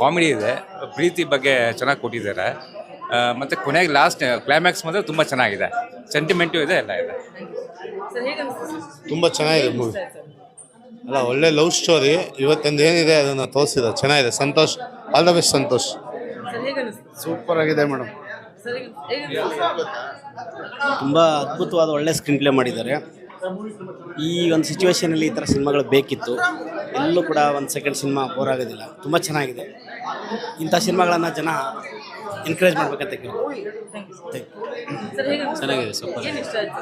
Comedy ಇದೆ. ಪ್ರೀತಿ ಬಗ್ಗೆ ಚೆನ್ನಾಗಿ ಕೊಟ್ಟಿದ್ದಾರೆ. ಮತ್ತೆ ಕೊನೆಗೆ ಲಾಸ್ಟ್ ಕ್ಲೈಮ್ಯಾಕ್ಸ್ ಮಾತ್ರ ತುಂಬ ಚೆನ್ನಾಗಿದೆ. ಸೆಂಟಿಮೆಂಟು ಇದೆ ಎಲ್ಲ ಇದೆ. ತುಂಬ ಚೆನ್ನಾಗಿದೆ ಮೂವಿ ಅಲ್ಲ ಒಳ್ಳೆ ಲವ್ ಸ್ಟೋರಿ ಇವತ್ತೊಂದು ಏನಿದೆ ಅದನ್ನು ತೋರಿಸಿದೆ. ಚೆನ್ನಾಗಿದೆ. Santosh. All the best Santosh. Super ಆಗಿದೆ ಮೇಡಮ್ ತುಂಬ ಅದ್ಭುತವಾದ ಒಳ್ಳೆ ಸ್ಕ್ರೀನ್ ಪ್ಲೇ ಮಾಡಿದ್ದಾರೆ. ಈ ಒಂದು ಸಿಚುವೇಶನಲ್ಲಿ ಈ ಥರ ಸಿನಿಮಾಗಳು ಬೇಕಿತ್ತು. ಎಲ್ಲೂ ಕೂಡ ಒಂದು ಸೆಕೆಂಡ್ ಸಿನಿಮಾ ಬೋರ್ ಆಗೋದಿಲ್ಲ. ತುಂಬ ಚೆನ್ನಾಗಿದೆ. ಇಂಥ ಸಿನಿಮಾಗಳನ್ನು ಜನ ಎನ್ಕರೇಜ್ ಮಾಡ್ಬೇಕಂತ ಕೇಳಿ ಚೆನ್ನಾಗಿದೆ ಸೂಪರ್ ಏನ್ ಇಷ್ಟ ಆಯ್ತು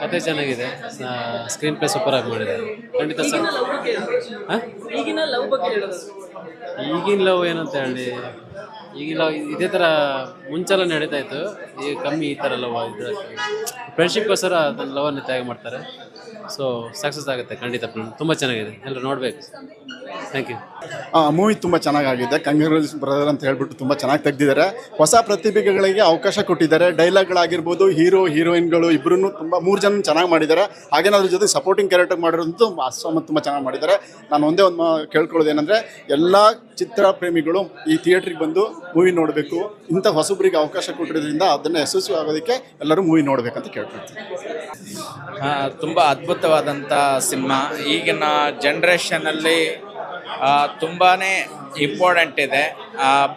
ಕತೆ ಚೆನ್ನಾಗಿದೆ. ಸ್ಕ್ರೀನ್ ಪ್ಲೇ ಸೂಪರ್ ಆಗಿ ಮಾಡಿದ್ದಾರೆ ಖಂಡಿತ ಸರ್. ಈಗಿನ ಲವ್ ಬಗ್ಗೆ ಹಾಂ ಈಗಿನ ಲವ್ ಬಗ್ಗೆ ಹೇಳೋದು. ಈಗಿನ ಲವ್ ಏನಂತ ಹೇಳಿ ಈಗಿನ ಲವ್ ಇದೇ ಥರ ಮುಂಚೆಲ್ಲ ನಡೀತಾ ಇತ್ತು. ಈಗ ಕಮ್ಮಿ ಈ ಥರ ಲವ್ ಇದ್ರೆ ಫ್ರೆಂಡ್ಶಿಪ್ಗೋಸ್ಕರ ಅದನ್ನು ಲವನ್ನು ತ್ಯಾಗ ಮಾಡ್ತಾರೆ. ಸೊ ಸಕ್ಸಸ್ ಆಗುತ್ತೆ ಖಂಡಿತ ತುಂಬ ಚೆನ್ನಾಗಿದೆ. ಎಲ್ಲರೂ ನೋಡಬೇಕು. ಥ್ಯಾಂಕ್ ಯು ಮೂವಿ ತುಂಬ ಚೆನ್ನಾಗಿದೆ ಕಂಗ್ರಾಚುಲೇಷನ್ ಬ್ರದರ್ ಅಂತ ಹೇಳ್ಬಿಟ್ಟು ತುಂಬ ಚೆನ್ನಾಗಿ ತೆಗ್ದಿದ್ದಾರೆ. ಹೊಸ ಪ್ರತಿಭೆಗಳಿಗೆ ಅವಕಾಶ ಕೊಟ್ಟಿದ್ದಾರೆ. ಡೈಲಾಗ್ಗಳಾಗಿರ್ಬೋದು ಹೀರೋ ಹೀರೋಯಿನ್ಗಳು ಇಬ್ಬರೂ ತುಂಬ ಮೂರು ಜನ ಚೆನ್ನಾಗಿ ಮಾಡಿದ್ದಾರೆ. ಹಾಗೆ ಅದ್ರ ಜೊತೆ ಸಪೋರ್ಟಿಂಗ್ ಕ್ಯಾರೆಕ್ಟರ್ ಮಾಡಿರೋದು ಅಸ್ಸಾಮ ತುಂಬ ಚೆನ್ನಾಗಿ ಮಾಡಿದ್ದಾರೆ. ನಾನು ಒಂದೇ ಒಂದು ಮಾ- ಕೇಳ್ಕೊಳ್ಳೋದು ಏನಂದರೆ ಎಲ್ಲ ಚಿತ್ರ ಪ್ರೇಮಿಗಳು ಈ ಥಿಯೇಟ್ರಿಗೆ ಬಂದು ಮೂವಿ ನೋಡಬೇಕು. ಇಂಥ ಹೊಸಬ್ರಿಗೆ ಅವಕಾಶ ಕೊಟ್ಟಿರೋದ್ರಿಂದ ಅದನ್ನು ಯಶಸ್ವಿ ಆಗೋದಕ್ಕೆ ಎಲ್ಲರೂ ಮೂವಿ ನೋಡಬೇಕಂತ ಕೇಳ್ಕೊಳ್ತೀನಿ. ತುಂಬ ಅದ್ಭುತವಾದಂಥ ಸಿನಿಮಾ. ಈಗಿನ ಜನ್ರೇಷನಲ್ಲಿ ತುಂಬಾ ಇಂಪಾರ್ಟೆಂಟ್ ಇದೆ.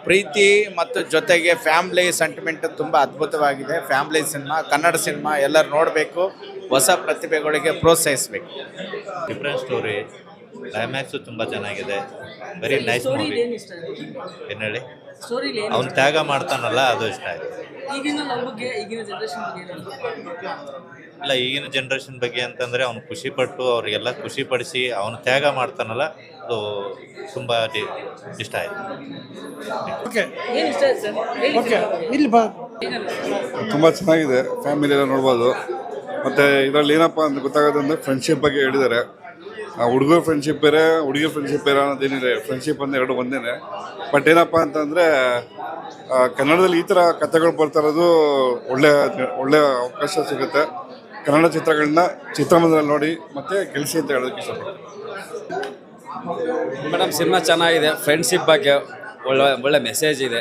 ಪ್ರೀತಿ ಮತ್ತು ಜೊತೆಗೆ ಫ್ಯಾಮ್ಲಿ ಸೆಂಟಿಮೆಂಟ್ ತುಂಬ ಅದ್ಭುತವಾಗಿದೆ. ಫ್ಯಾಮ್ಲಿ ಸಿನಿಮಾ, ಕನ್ನಡ ಸಿನಿಮಾ ಎಲ್ಲರೂ ನೋಡಬೇಕು, ಹೊಸ ಪ್ರತಿಭೆಗಳಿಗೆ ಪ್ರೋತ್ಸಾಹಿಸಬೇಕು. Different story. ಕ್ಲೈಮ್ಯಾಕ್ಸು ತುಂಬ ಚೆನ್ನಾಗಿದೆ. ವೆರಿ ನೈಸ್ ಸ್ಟೋರಿ ಮೂವಿ ಏನು ಇಷ್ಟ ಆಯ್ತು? ಏನು ಹೇಳಿ? ಸ್ಟೋರಿಲಿ ಏನು ಅವ್ನು ತ್ಯಾಗ ಮಾಡ್ತಾನಲ್ಲ ಅದು ಇಷ್ಟ ಆಯ್ತು. ಈಗಿನ ಲವ್ ಬಗ್ಗೆ ಈಗಿನ ಜನರೇಷನ್ ಬಗ್ಗೆ ಏನು ಅನ್ಸುತ್ತೆ? ಇಲ್ಲ ಈಗಿನ ಜನ್ರೇಷನ್ ಬಗ್ಗೆ ಅಂತಂದರೆ ಅವ್ನು ಖುಷಿಪಟ್ಟು ಅವರಿಗೆಲ್ಲ ಅವ್ರಿಗೆಲ್ಲ ಖುಷಿ ಪಡಿಸಿ ಅವನು ತ್ಯಾಗ ಮಾಡ್ತಾನಲ್ಲ ಅದು ತುಂಬ ಇಷ್ಟ ಆಯ್ತು. ಏನ್ ಇಷ್ಟ ಆಯ್ತು ಸರ್? ಹೇಳಿ ಇಲ್ಲಿ ಬಾ. ತುಂಬ ಚೆನ್ನಾಗಿದೆ. ಫ್ಯಾಮಿಲಿ ಎಲ್ಲ ನೋಡ್ಬೋದು. ಮತ್ತು ಇದರಲ್ಲಿ ಏನಪ್ಪ ಅಂತ ಗೊತ್ತಾಗೋದಂದ್ರೆ ಫ್ರೆಂಡ್ಶಿಪ್ ಬಗ್ಗೆ ಹೇಳಿದ್ದಾರೆ. ಹುಡುಗರ ಫ್ರೆಂಡ್ಶಿಪ್ ಬೇರೆ, ಹುಡುಗಿರ ಫ್ರೆಂಡ್ಶಿಪ್ ಬೇರೆ ಅನ್ನೋದೇನಿದೆ. ಫ್ರೆಂಡ್ಶಿಪ್ ಅಂದರೆ ಎರಡು ಒಂದೇನೆ. ಬಟ್ ಏನಪ್ಪ ಅಂತಂದರೆ ಕನ್ನಡದಲ್ಲಿ ಈ ಥರ ಕಥೆಗಳು ಬರ್ತಾ ಇರೋದು ಒಳ್ಳೆ ಒಳ್ಳೆ ಅವಕಾಶ ಸಿಗುತ್ತೆ. ಕನ್ನಡ ಚಿತ್ರಗಳನ್ನ ಚಿತ್ರಮಂದಿರದಲ್ಲಿ ನೋಡಿ, ಮತ್ತು ಗೆಲ್ಸಿ ಅಂತ ಹೇಳೋದಕ್ಕೆ ಇಷ್ಟಪಡ್ತೀನಿ. ಮೇಡಮ್, ಸಿನಿಮಾ ಚೆನ್ನಾಗಿದೆ. ಫ್ರೆಂಡ್ಶಿಪ್ ಬಗ್ಗೆ ಒಳ್ಳೆ ಒಳ್ಳೆ ಮೆಸೇಜ್ ಇದೆ.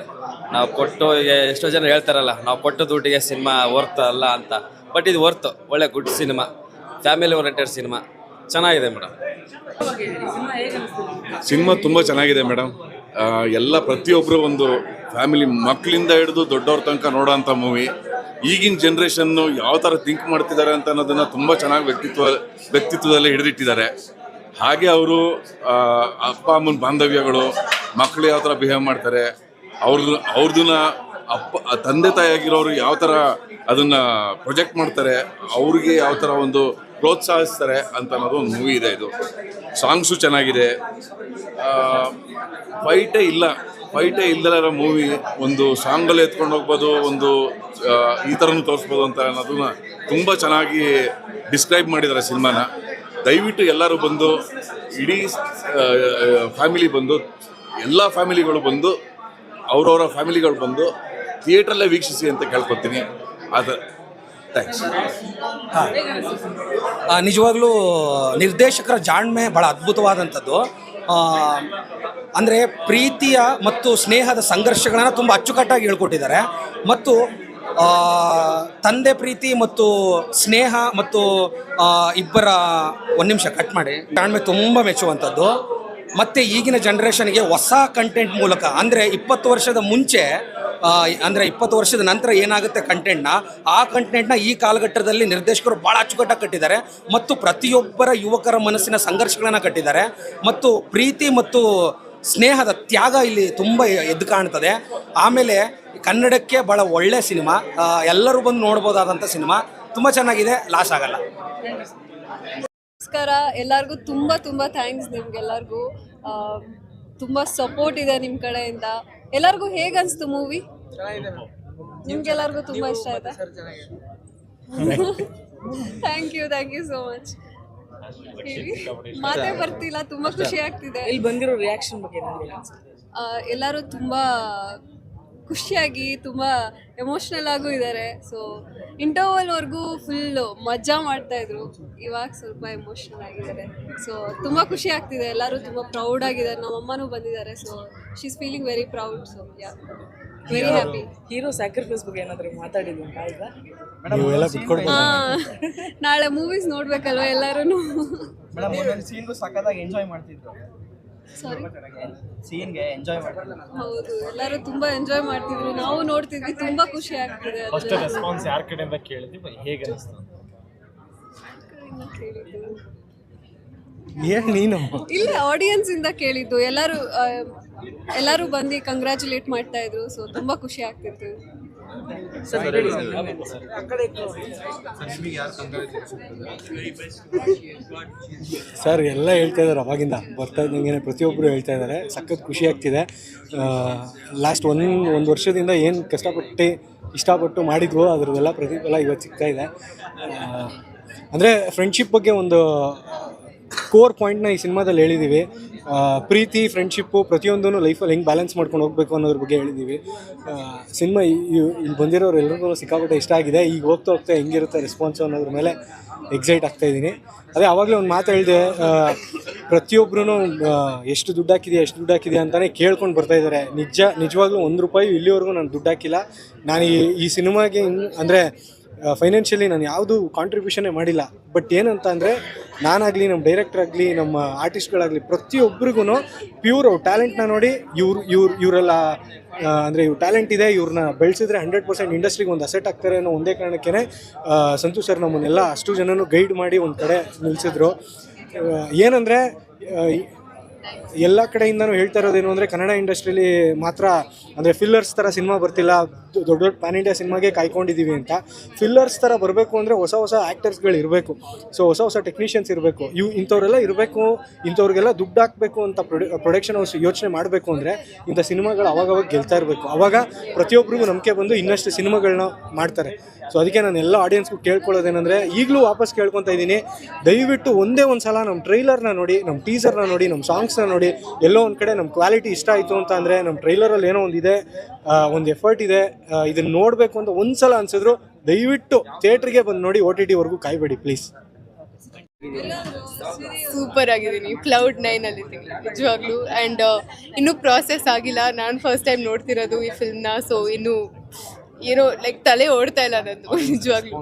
ನಾವು ಕೊಟ್ಟು, ಈಗ ಎಷ್ಟೋ ಜನ ಹೇಳ್ತಾರಲ್ಲ, ನಾವು ಕೊಟ್ಟು ದುಡ್ಡಿಗೆ ಸಿನಿಮಾ ವರ್ತ್ ಅಲ್ಲ ಅಂತ. ಬಟ್ ಇದು ವರ್ತ್ ಒಳ್ಳೆ good cinema family oriented cinema ಚೆನ್ನಾಗಿದೆ ಮೇಡಮ್. ಸಿನಿಮಾ ತುಂಬ ಚೆನ್ನಾಗಿದೆ ಮೇಡಮ್. ಎಲ್ಲ ಪ್ರತಿಯೊಬ್ಬರು ಒಂದು ಫ್ಯಾಮಿಲಿ ಮಕ್ಕಳಿಂದ ಹಿಡಿದು ದೊಡ್ಡವ್ರ ತನಕ ನೋಡೋಂಥ ಮೂವಿ. ಈಗಿನ ಜನ್ರೇಷನ್ನು ಯಾವ ಥರ ಥಿಂಕ್ ಮಾಡ್ತಿದ್ದಾರೆ ಅಂತ ಅನ್ನೋದನ್ನು ತುಂಬ ಚೆನ್ನಾಗಿ ವ್ಯಕ್ತಿತ್ವ, ವ್ಯಕ್ತಿತ್ವದಲ್ಲಿ ಹಿಡಿದಿಟ್ಟಿದ್ದಾರೆ. ಹಾಗೆ ಅವರು ಅಪ್ಪ, ಅಮ್ಮನ ಬಾಂಧವ್ಯಗಳು ಮಕ್ಕಳು ಯಾವ ಥರ ಬಿಹೇವ್ ಮಾಡ್ತಾರೆ ಅವ್ರ ಅವ್ರದನ್ನ ಅಪ್ಪ ತಂದೆ ತಾಯಿಯಾಗಿರೋರು ಯಾವ ಥರ ಅದನ್ನು ಪ್ರೊಜೆಕ್ಟ್ ಮಾಡ್ತಾರೆ, ಅವ್ರಿಗೆ ಯಾವ ಥರ ಒಂದು ಪ್ರೋತ್ಸಾಹಿಸ್ತಾರೆ ಅಂತ ಅನ್ನೋದು ಒಂದು ಮೂವಿ ಇದೆ ಇದು. ಸಾಂಗ್ಸು ಚೆನ್ನಾಗಿದೆ. ಫೈಟೇ ಇಲ್ಲ. ಫೈಟೇ ಇಲ್ಲದಿರೋ ಮೂವಿ ಒಂದು ಸಾಂಗಲ್ಲಿ ಎತ್ಕೊಂಡು ಹೋಗ್ಬೋದು, ಒಂದು ಈ ಥರನೂ ತೋರಿಸ್ಬೋದು ಅಂತ ಅನ್ನೋದನ್ನ ತುಂಬ ಚೆನ್ನಾಗಿ ಡಿಸ್ಕ್ರೈಬ್ ಮಾಡಿದ್ದಾರೆ ಸಿನಿಮಾನ ದಯವಿಟ್ಟು ಎಲ್ಲರೂ ಬಂದು, ಇಡೀ ಫ್ಯಾಮಿಲಿ ಬಂದು, ಎಲ್ಲ ಫ್ಯಾಮಿಲಿಗಳು ಬಂದು, ಅವರವರ ಫ್ಯಾಮಿಲಿಗಳು ಬಂದು ಥಿಯೇಟ್ರಲ್ಲೇ ವೀಕ್ಷಿಸಿ ಅಂತ ಕೇಳ್ಕೊತೀನಿ. ಅದು ಥ್ಯಾಂಕ್ಸ್? ಆ, ನಿಜವಾಗ್ಲೂ ನಿರ್ದೇಶಕರ ಜಾಣ್ಮೆ ಭಾಳ ಅದ್ಭುತವಾದಂಥದ್ದು. ಅಂದರೆ ಪ್ರೀತಿಯ ಮತ್ತು ಸ್ನೇಹದ ಸಂಘರ್ಷಗಳನ್ನು ತುಂಬ ಅಚ್ಚುಕಟ್ಟಾಗಿ ಹೇಳ್ಕೊಟ್ಟಿದ್ದಾರೆ. ಮತ್ತು ತಂದೆ ಪ್ರೀತಿ ಮತ್ತು ಸ್ನೇಹ ಮತ್ತು ಇಬ್ಬರ ಒಂದು ನಿಮಿಷ ಕಟ್ ಮಾಡಿ. ಜಾಣ್ಮೆ ತುಂಬ ಮೆಚ್ಚುವಂಥದ್ದು. ಮತ್ತು ಈಗಿನ ಜನ್ರೇಷನ್ಗೆ ಹೊಸ ಕಂಟೆಂಟ್ ಮೂಲಕ ಅಂದರೆ ಇಪ್ಪತ್ತು ವರ್ಷದ ಮುಂಚೆ ಅಂದರೆ ಇಪ್ಪತ್ತು ವರ್ಷದ ನಂತರ ಏನಾಗುತ್ತೆ ಕಂಟೆಂಟ್ನ ಆ ಕಂಟೆಂಟ್ನ ಈ ಕಾಲಘಟ್ಟದಲ್ಲಿ ನಿರ್ದೇಶಕರು ಭಾಳ ಅಚ್ಚುಕಟ್ಟಾಗಿ ಕಟ್ಟಿದ್ದಾರೆ. ಮತ್ತು ಪ್ರತಿಯೊಬ್ಬರ ಯುವಕರ ಮನಸ್ಸಿನ ಸಂಘರ್ಷಗಳನ್ನು ಕಟ್ಟಿದ್ದಾರೆ. ಮತ್ತು ಪ್ರೀತಿ ಮತ್ತು ಸ್ನೇಹದ ತ್ಯಾಗ ಇಲ್ಲಿ ತುಂಬ ಎದ್ದು ಕಾಣ್ತದೆ. ಆಮೇಲೆ ಕನ್ನಡಕ್ಕೆ ಭಾಳ ಒಳ್ಳೆ ಸಿನಿಮಾ. ಎಲ್ಲರೂ ಬಂದು ನೋಡ್ಬೋದಾದಂಥ ಸಿನಿಮಾ. ತುಂಬ ಚೆನ್ನಾಗಿದೆ. ಲಾಸ್ ಆಗಲ್ಲ. ನಮಸ್ಕಾರ. ಎಲ್ಲರಿಗೂ ತುಂಬ ತುಂಬ ಥ್ಯಾಂಕ್ಸ್ ನಿಮ್ಗೆಲ್ಲರಿಗೂ. ತುಂಬ ಸಪೋರ್ಟ್ ಇದೆ ನಿಮ್ಮ ಕಡೆಯಿಂದ. ಎಲ್ಲರಿಗೂ ಹೇಗ ಅನ್ಸ್ತು ಮೂವಿ ನಿಮ್ಗೆಲ್ಲರಿಗೂ ತುಂಬಾ ಇಷ್ಟ ಆಯ್ತಾ? Thank you thank you so much ಮಾತೇ ಬರ್ತಿಲ್ಲ ತುಂಬಾ ಖುಷಿ ಆಗ್ತಿದೆ. ಇಲ್ಲಿ ಬಂದಿರೋ ರಿಯಾಕ್ಷನ್ ಬಗ್ಗೆ ಏನ್ ಆ, ಎಲ್ಲರೂ ತುಂಬ ಖುಷಿಯಾಗಿ ತುಂಬ ಎಮೋಷ್ನಲ್ ಆಗೂ ಇದ್ದಾರೆ ಸೊ ಇಂಟರ್ವಲ್ವರೆಗೂ ಫುಲ್ ಮಜಾ ಮಾಡ್ತಾ ಇದ್ರು. ಇವಾಗ ಸ್ವಲ್ಪ ಎಮೋಷ್ನಲ್ ಆಗಿದ್ದಾರೆ. ಸೊ ತುಂಬ ಖುಷಿ ಆಗ್ತಿದೆ. ಎಲ್ಲರೂ ತುಂಬ ಪ್ರೌಡ್ ಆಗಿದ್ದಾರೆ. ನಮ್ಮ ಅಮ್ಮನೂ ಬಂದಿದ್ದಾರೆ. So she is feeling very proud so yeah very happy hero sacrifice ಬಗ್ಗೆ ಏನಾದರೂ ಈಗ ಬಿಟ್ಕೊಡ್ಬೋದು. ನಾಳೆ ಮೂವೀಸ್ ನೋಡ್ಬೇಕಲ್ವ ಎಲ್ಲರೂ ಸೀನ್ಗೂ ಸಖತ್ತಾಗಿ ಎಂಜಾಯ್ ಮಾಡ್ತಿದ್ರು. ಸಾರಿ ಸೀನ್ಗೆ ಎಂಜಾಯ್ ಮಾಡ್ತಿದ್ರು ಹೌದು ಎಲ್ಲರೂ ತುಂಬಾ ಎಂಜಾಯ್ ಮಾಡ್ತಿದ್ರು. ನಾವು ನೋಡ್ತಿದ್ವಿ ತುಂಬಾ ಖುಷಿ ಆಗ್ತಿದೆ ಫಸ್ಟ್ ರೆಸ್ಪಾನ್ಸ್ ಯಾರ ಕಡೆಯಿಂದ ಕೇಳಿದ್ವಿ ಹೇಗೆ ಅನಿಸ್ತು. ಏನು ನೀನು? ಇಲ್ಲ ಆಡಿಯನ್ಸ್ ಇಂದ ಕೇಳಿದ್ದು. ಎಲ್ಲರೂ ಎಲ್ಲರೂ ಬಂದು ಕಂಗ್ರ್ಯಾಚುಲೇಟ್ ಮಾಡ್ತಾ ಇದ್ರು ಸೊ ತುಂಬಾ ಖುಷಿ ಆಗ್ತಿತ್ತು. ಸರ್ ಎಲ್ಲ ಹೇಳ್ತಾ ಇದ್ದಾರೆ ಅವಾಗಿಂದ. ಬರ್ತಾ ಇದ್ದಂಗೆ ಪ್ರತಿಯೊಬ್ಬರು ಹೇಳ್ತಾ ಇದ್ದಾರೆ. ಸಖತ್ ಖುಷಿ ಆಗ್ತಿದೆ. ಲಾಸ್ಟ್ ಒಂದು ಒಂದು ವರ್ಷದಿಂದ ಏನು ಕಷ್ಟಪಟ್ಟು, ಇಷ್ಟಪಟ್ಟು ಮಾಡಿದ್ವೋ, ಅದ್ರದ್ದೆಲ್ಲ ಪ್ರತಿಫಲ ಇವತ್ತು ಸಿಗ್ತಾ ಇದೆ. ಅಂದರೆ ಫ್ರೆಂಡ್ಶಿಪ್ ಬಗ್ಗೆ ಒಂದು ಕೋರ್ ಪಾಯಿಂಟ್ನ ಈ ಸಿನಿಮಾದಲ್ಲಿ ಹೇಳಿದ್ದೀವಿ. ಪ್ರೀತಿ ಫ್ರೆಂಡ್ಶಿಪ್ಪು ಪ್ರತಿಯೊಂದೂ ಲೈಫಲ್ಲಿ ಹೆಂಗೆ ಬ್ಯಾಲೆನ್ಸ್ ಮಾಡ್ಕೊಂಡು ಹೋಗ್ಬೇಕು ಅನ್ನೋದ್ರ ಬಗ್ಗೆ ಹೇಳಿದ್ದೀವಿ. ಸಿನಿಮಾ ಇಲ್ಲಿ ಬಂದಿರೋರು ಎಲ್ರಿಗೂ ಸಿಕ್ಕಾಪಟ್ಟೆ ಇಷ್ಟ ಆಗಿದೆ. ಈಗ ಹೋಗ್ತಾ ಹೋಗ್ತಾ ಹೆಂಗಿರುತ್ತೆ ರೆಸ್ಪಾನ್ಸು ಅನ್ನೋದ್ರ ಮೇಲೆ ಎಕ್ಸೈಟ್ ಆಗ್ತಾ ಇದ್ದೀನಿ. ಅದೇ ಆವಾಗಲೇ ಒಂದು ಮಾತು ಹೇಳಿದೆ ಪ್ರತಿಯೊಬ್ಬರೂ ಎಷ್ಟು ದುಡ್ಡು ಹಾಕಿದೆ ಎಷ್ಟು ದುಡ್ಡು ಹಾಕಿದೆಯಾ ಅಂತಲೇ ಕೇಳ್ಕೊಂಡು ಬರ್ತಾ ಇದ್ದಾರೆ. ನಿಜ, ನಿಜವಾಗ್ಲೂ ಒಂದು ರೂಪಾಯಿ ಇಲ್ಲಿವರೆಗೂ ನಾನು ದುಡ್ಡು ಹಾಕಿಲ್ಲ. ನಾನು ಈ ಸಿನಿಮಾಗೆ ಅಂದರೆ ಫೈನಾನ್ಷಿಯಲಿ ನಾನು ಯಾವುದು ಕಾಂಟ್ರಿಬ್ಯೂಷನೇ ಮಾಡಿಲ್ಲ. ಬಟ್ ಏನಂತ ಅಂದರೆ ನಾನಾಗಲಿ ನಮ್ಮ ಡೈರೆಕ್ಟರ್ ಆಗಲಿ, ನಮ್ಮ ಆರ್ಟಿಸ್ಟ್ಗಳಾಗಲಿ ಪ್ರತಿಯೊಬ್ಬರಿಗೂ ಪ್ಯೂರ್ ಅವ್ರ ಟ್ಯಾಲೆಂಟ್ನ ನೋಡಿ ಇವ್ರು ಇವ್ರು, ಇವರೆಲ್ಲ ಅಂದರೆ ಇವ್ರು ಟ್ಯಾಲೆಂಟ್ ಇದೆ ಇವ್ರನ್ನ ಬೆಳೆಸಿದ್ರೆ ಹಂಡ್ರೆಡ್ ಪರ್ಸೆಂಟ್ ಇಂಡಸ್ಟ್ರಿಗೆ ಒಂದು ಅಸೆಟ್ ಆಗ್ತಾರೆ ಅನ್ನೋ ಒಂದೇ ಕಾರಣಕ್ಕೇ ಸಂತೋಷ್ ಸರ್ ನಮ್ಮನ್ನೆಲ್ಲ ಅಷ್ಟು ಜನನೂ ಗೈಡ್ ಮಾಡಿ ಒಂದು ಕಡೆ ನಿಲ್ಲಿಸಿದ್ರು ಏನಂದರೆ ಎಲ್ಲ ಕಡೆಯಿಂದನೂ ಹೇಳ್ತಾ ಇರೋದೇನು ಅಂದರೆ ಕನ್ನಡ ಇಂಡಸ್ಟ್ರಿಲಿ ಮಾತ್ರ ಅಂದರೆ ಫಿಲ್ಲರ್ಸ್ ಥರ ಸಿನಿಮಾ ಬರ್ತಿಲ್ಲ. ದೊಡ್ಡ ದೊಡ್ಡ ಪ್ಯಾನ್ ಇಂಡಿಯಾ ಸಿನಿಮಾಗೆ ಕಾಯ್ಕೊಂಡಿದ್ದೀವಿ ಅಂತ. ಫಿಲ್ಲರ್ಸ್ ಥರ ಬರಬೇಕು ಅಂದರೆ ಹೊಸ ಹೊಸ ಆ್ಯಕ್ಟರ್ಸ್ಗಳು ಇರಬೇಕು. ಸೊ ಹೊಸ ಹೊಸ ಟೆಕ್ನಿಷಿಯನ್ಸ್ ಇರಬೇಕು. ಇವು ಇಂಥವರೆಲ್ಲ ಇರಬೇಕು, ಇಂಥವ್ರಿಗೆಲ್ಲ ದುಡ್ಡು ಹಾಕಬೇಕು ಅಂತ ಪ್ರೊಡಕ್ಷನ್ ಹೌಸ್ ಯೋಚನೆ ಮಾಡಬೇಕು ಅಂದರೆ ಇಂಥ ಸಿನಿಮಾಗಳು ಅವಾಗವಾಗ ಗೆಲ್ತಾ ಇರಬೇಕು. ಅವಾಗ ಪ್ರತಿಯೊಬ್ಬರಿಗೂ ನಂಬಿಕೆ ಬಂದು ಇನ್ನಷ್ಟು ಸಿನಿಮಾಗಳನ್ನ ಮಾಡ್ತಾರೆ. ಸೊ ಅದಕ್ಕೆ ನಾನು ಎಲ್ಲ ಆಡಿಯನ್ಸ್ಗೂ ಕೇಳ್ಕೊಳ್ಳೋದೇನೆಂದರೆ ಈಗಲೂ ವಾಪಸ್ ಕೇಳ್ಕೊತಾ ಇದ್ದೀನಿ. ದಯವಿಟ್ಟು ಒಂದೇ ಒಂದು ಸಲ ನಮ್ಮ ಟ್ರೈಲರ್ನ ನೋಡಿ ನಮ್ಮ ಟೀಸರ್ನ ನೋಡಿ ನಮ್ಮ ಸಾಂಗ್ಸ್ನ ನೋಡಿ. ಎಲ್ಲೋ ಒಂದು ಕಡೆ ನಮ್ಮ ಕ್ವಾಲಿಟಿ ಇಷ್ಟ ಆಯಿತು ಅಂತ ಅಂದರೆ ನಮ್ಮ ಟ್ರೈಲರಲ್ಲಿ ಏನೋ ಒಂದಿದೆ ಒಂದು ಎಫರ್ಟ್ ಇದೆ ಇದನ್ನು ನೋಡಬೇಕು ಅಂತ ಒಂದು ಸಲ ಅನಿಸಿದ್ರು ದಯವಿಟ್ಟು ಥಿಯೇಟ್ರಿಗೆ ಬಂದು ನೋಡಿ ಒ ಟಿ ಟಿವರೆಗೂ ಕಾಯ್ಬೇಡಿ ಪ್ಲೀಸ್ ಸೂಪರ್ ಆಗಿದ್ದೀನಿ. ಕ್ಲೌಡ್ ನೈನ್ ಅಲ್ಲಿ ನಿಜವಾಗ್ಲೂ. ಆ್ಯಂಡ್ ಇನ್ನೂ ಪ್ರಾಸೆಸ್ ಆಗಿಲ್ಲ. ನಾನು ಫಸ್ಟ್ ಟೈಮ್ ನೋಡ್ತಿರೋದು ಈ ಫಿಲ್ಮ್ನ ಸೊ ಇನ್ನು ಏನೋ ಲೈಕ್ ತಲೆ ಓಡ್ತಾ ಇಲ್ಲ ನಂದು ನಿಜವಾಗ್ಲೂ.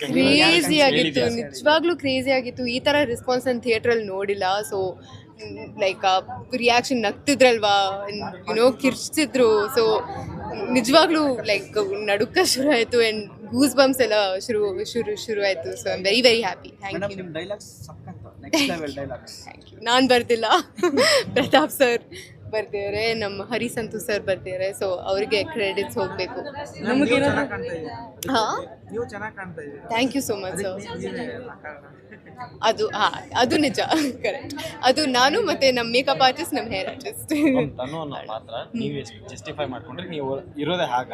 ಕ್ರೇಜಿ ಆಗಿತ್ತು ನಿಜವಾಗ್ಲೂ ಕ್ರೇಜಿ ಆಗಿತ್ತು. ಈ ಥರ ರೆಸ್ಪಾನ್ಸ್ ನಾನು ಥಿಯೇಟ್ರಲ್ಲಿ ನೋಡಿಲ್ಲ. ಸೊ ಲೈಕ್ ರಿಯಾಕ್ಷನ್ ನಗ್ತಿದ್ರಲ್ವಾ? ಏನೋ ಕಿರ್ಚ್ತಿದ್ರು. ಸೊ ನಿಜವಾಗ್ಲೂ ಲೈಕ್ ನಡುಕ ಶುರು ಆಯಿತು ಆ್ಯಂಡ್ ಗೂಸ್ ಬಂಪ್ಸ್ ಎಲ್ಲ ಶುರು ಶುರು ಶುರು ಆಯಿತು. So I am very very happy you thank you ನಾನು ಬರ್ತಿಲ್ಲ ಪ್ರತಾಪ್ ಸರ್ ಬರ್ತಿದ್ದಾರೆ ನಮ್ಮ ಹರಿ ಸಂತು ಸರ್ ಬರ್ತಿದ್ದಾರೆ ಸೊ ಅವರಿಗೆ ಕ್ರೆಡಿಟ್ಸ್ ಹೋಗಬೇಕು. ಹಾಂ? ನೀವು ಚೆನ್ನಾಗಿ ಕಾಣ್ತಾ ಇದ್ದೀರಾ thank you so much sir ಅದು ಹಾಂ ಅದು ನಿಜ. ಕರೆಕ್ಟ್ ಅದು ನಾನು ಮತ್ತೆ ನಮ್ಮ ಮೇಕಪ್ ಆರ್ಟಿಸ್ಟ್ ನಮ್ಮ ಹೇರ್ ಆರ್ಟಿಸ್ಟ್ ತನು ಅನ್ನೋ ಪಾತ್ರ ನೀವು ಜಸ್ಟಿಫೈ ಮಾಡ್ಕೊಂಡ್ರೆ? ನೀವು ಇರೋದೇ ಹಾಗ.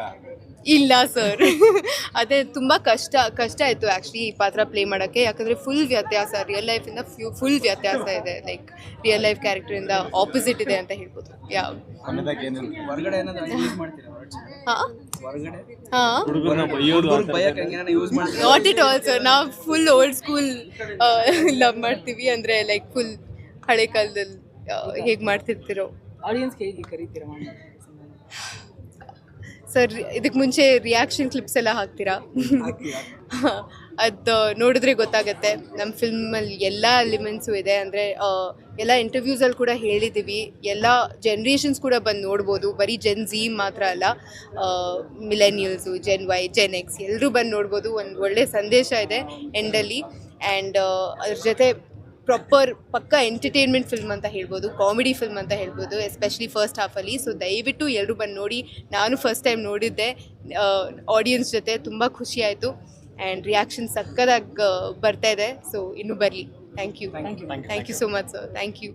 ಇಲ್ಲ ಸರ್ ಅದೇ ತುಂಬ ಕಷ್ಟ ಕಷ್ಟ ಆಯಿತು ಆ್ಯಕ್ಚುಲಿ ಈ ಪಾತ್ರ ಪ್ಲೇ ಮಾಡೋಕ್ಕೆ. ಯಾಕಂದರೆ ಫುಲ್ ವ್ಯತ್ಯಾಸ ರಿಯಲ್ ಲೈಫಿಂದ ಫ್ಯೂ ಫುಲ್ ವ್ಯತ್ಯಾಸ ಇದೆ. ಲೈಕ್ ರಿಯಲ್ ಲೈಫ್ ಕ್ಯಾರೆಕ್ಟರಿಂದ ಆಪೋಸಿಟ್ ಇದೆ ಅಂತ ಹೇಳ್ಬೋದು. ಯಾವ ಕೊನೆದಾಗ ಏನೇನು ಹೊರಗಡೆ ಏನಾದ್ರು ಯೂಸ್ ಮಾಡ್ತೀರಾ words? ಹಾಂ. ಹೊರಗಡೆ? ಹಾಂ. ಹುಡುಗರನ್ನ ಬೈಯೋದು ಹುಡುಗರು ಭಯಕ್ಕೆ ಏನಾದ್ರು ಯೂಸ್ ಮಾಡ್ತೀರಾ? ನಾಟ್ ಇಟ್ ಆಲ್ಸೋ ನಾವು ಫುಲ್ ಓಲ್ಡ್ ಸ್ಕೂಲ್ ಲವ್ ಮಾಡ್ತೀವಿ ಅಂದ್ರೆ ಲೈಕ್ ಫುಲ್ ಹಳೆ ಕಾಲದಲ್ಲಿ ಹೇಗೆ ಮಾಡ್ತಿರ್ತಿರೋ. ಆಡಿಯನ್ಸ್ಗೆ ಹೇಗೆ ಕರೀತೀರಾ ಸರ್ ಇದಕ್ಕೆ ಮುಂಚೆ ರಿಯಾಕ್ಷನ್ ಕ್ಲಿಪ್ಸ್ ಎಲ್ಲ ಹಾಕ್ತೀರಾ? ಅದು ನೋಡಿದ್ರೆ ಗೊತ್ತಾಗುತ್ತೆ. ನಮ್ಮ ಫಿಲ್ಮಲ್ಲಿ ಎಲ್ಲ ಎಲಿಮೆಂಟ್ಸು ಇದೆ. ಅಂದರೆ ಎಲ್ಲ ಇಂಟರ್ವ್ಯೂಸಲ್ಲಿ ಕೂಡ ಹೇಳಿದ್ದೀವಿ ಎಲ್ಲ ಜನ್ರೇಷನ್ಸ್ ಕೂಡ ಬಂದು ನೋಡ್ಬೋದು. ಬರೀ ಜೆನ್ ಝಿ ಮಾತ್ರ ಅಲ್ಲ millennials Gen Y Gen X ಎಲ್ಲರೂ ಬಂದು ನೋಡ್ಬೋದು. ಒಂದು ಒಳ್ಳೆ ಸಂದೇಶ ಇದೆ ಎಂಡಲ್ಲಿ ಆ್ಯಂಡ್ ಅದ್ರ ಜೊತೆ ಪ್ರಾಪರ್ ಪಕ್ಕ ಎಂಟರ್ಟೈನ್ಮೆಂಟ್ ಫಿಲ್ಮ್ ಅಂತ ಹೇಳ್ಬೋದು ಕಾಮಿಡಿ ಫಿಲ್ಮ್ ಅಂತ ಹೇಳ್ಬೋದು ಎಸ್ಪೆಷಲಿ ಫಸ್ಟ್ ಹಾಫಲ್ಲಿ ಸೊ ದಯವಿಟ್ಟು ಎಲ್ಲರೂ ಬಂದು ನೋಡಿ. ನಾನು ಫಸ್ಟ್ ಟೈಮ್ ನೋಡಿದ್ದೆ. ಆಡಿಯನ್ಸ್ ಜೊತೆ ತುಂಬ ಖುಷಿಯಾಯಿತು ಆ್ಯಂಡ್ ರಿಯಾಕ್ಷನ್ ಸಕ್ಕದಾಗಿ ಬರ್ತಾ ಇದೆ. ಸೊ ಇನ್ನೂ ಬರಲಿ. Thank you thank you so much sir thank you